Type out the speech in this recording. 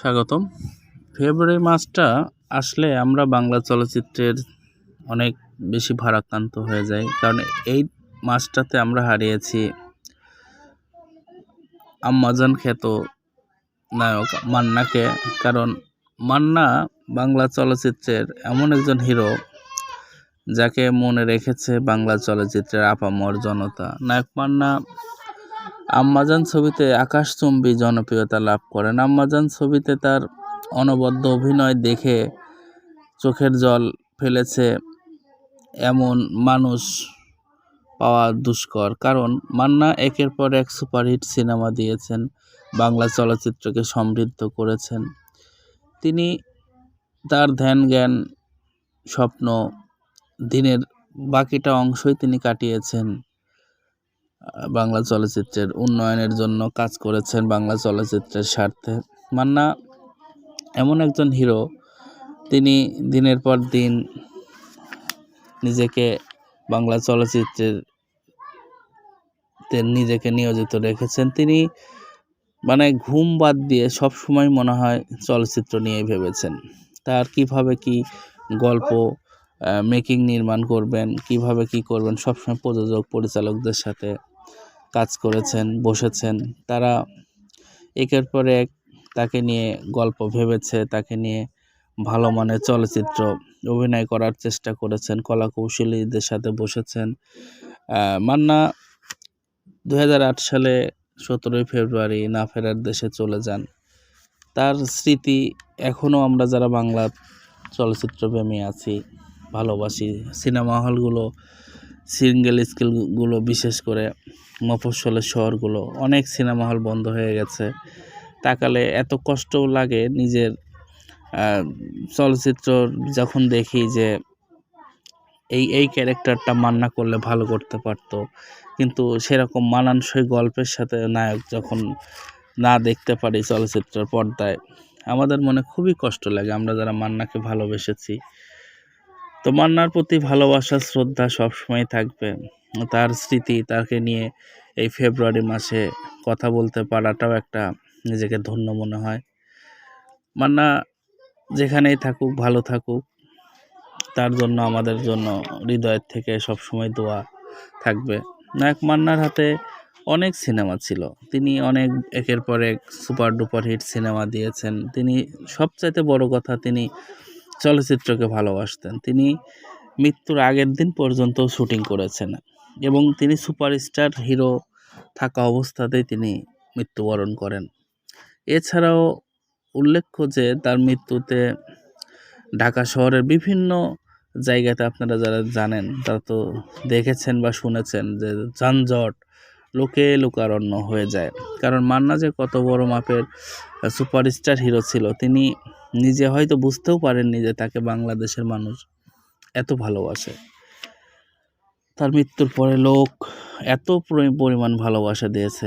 স্বাগতম। ফেব্রুয়ারি মাসটা আসলে আমরা বাংলা চলচ্চিত্রের অনেক বেশি ভারাক্রান্ত হয়ে যাই, কারণ এই মাসটাতে আমরা হারিয়েছি আম্মাজান খ্যাত নায়ক মান্নাকে, কারণ মান্না বাংলা চলচ্চিত্রের এমন একজন হিরো যাকে মনে রেখেছে বাংলা চলচ্চিত্রের আপামর জনতা। নায়ক মান্না আম্মাজান ছবিতে আকাশচুম্বী জনপ্রিয়তা লাভ করেন। আম্মাজান ছবিতে তার অনবদ্য অভিনয় দেখে চোখের জল ফেলেছে এমন মানুষ পাওয়া দুষ্কর, কারণ মান্না একের পর এক সুপারহিট সিনেমা দিয়েছেন, বাংলা চলচ্চিত্রকে সমৃদ্ধ করেছেন। তিনি তার ধ্যান জ্ঞান স্বপ্ন, দিনের বাকিটা অংশই তিনি কাটিয়েছেন। বাংলা চলচ্চিত্রের উন্নয়নের জন্য কাজ করেছেন বাংলা চলচ্চিত্রের স্বার্থে। মান্না এমন একজন হিরো, তিনি দিনের পর দিন নিজেকে বাংলা চলচ্চিত্রের নিজেকে নিয়োজিত রেখেছেন। তিনি মানে ঘুম বাদ দিয়ে সব সময় মনে হয় চলচ্চিত্র নিয়ে ভেবেছেন। তার কীভাবে কি গল্প মেকিং নির্মাণ করবেন, কীভাবে কি করবেন, সবসময় প্রযোজক, পরিচালকদের সাথে কাজ করেছেন বসেছেন। তারা একের পর এক তাকে নিয়ে গল্প ভেবেছে তাকে নিয়ে ভালো মানের চলচ্চিত্র অভিনয় করার চেষ্টা করেছেন। কলা কৌশলীদের সাথে বসেছেন। মান্না দু হাজার আট সালে সতেরোই ফেব্রুয়ারি না ফেরার দেশে চলে যান। তার স্মৃতি এখনও আমরা যারা বাংলা চলচ্চিত্রপ্রেমী আছি ভালোবাসি সিনেমা হলগুলো সিঙ্গেল স্কেলগুলো বিশেষ করে মফস্বলের শহরগুলো, অনেক সিনেমা হল বন্ধ হয়ে গেছে। তাকালে এত কষ্টও লাগে নিজের চলচ্চিত্র যখন দেখি যে এই এই ক্যারেক্টারটা মান্না করলে ভালো করতে পারতো। কিন্তু সেরকম মানানসই গল্পের সাথে নায়ক যখন না দেখতে পারি চলচ্চিত্রের পর্দায়, আমাদের মনে খুবই কষ্ট লাগে আমরা যারা মান্নাকে ভালোবেসেছি। তো মান্নার প্রতি ভালোবাসা, শ্রদ্ধা সবসময় থাকবে। তার স্মৃতি তাকে নিয়ে এই ফেব্রুয়ারি মাসে কথা বলতে পারাটাও একটা নিজেকে ধন্য মনে হয়। মান্না যেখানেই থাকুক, ভালো থাকুক, তার জন্য, আমাদের জন্য হৃদয়ের থেকে সবসময় দোয়া থাকবে। নায়ক মান্নার হাতে অনেক সিনেমা ছিল। তিনি অনেক একের পর এক সুপার ডুপার হিট সিনেমা দিয়েছেন। তিনি সবচাইতে বড় কথা তিনি চলচ্চিত্রকে ভালোবাসতেন। তিনি মৃত্যুর আগের দিন পর্যন্ত শুটিং করেছেন এবং তিনি সুপারস্টার হিরো থাকা অবস্থাতেই তিনি মৃত্যুবরণ করেন। এছাড়াও উল্লেখ্য যে, তার মৃত্যুতে ঢাকা শহরের বিভিন্ন জায়গাতে আপনারা যারা জানেন, তারা তো দেখেছেন বা শুনেছেন যে যানজট লোকে লোকারণ্য হয়ে যায়। কারণ মান্না যে কত বড় মাপের সুপারস্টার হিরো ছিল, তিনি নিজে হয়তো বুঝতেও পারেননি যে তাকে বাংলাদেশের মানুষ এত ভালোবাসে। তার মৃত্যুর পরে লোক এত পরিমাণ ভালোবাসা দিয়েছে।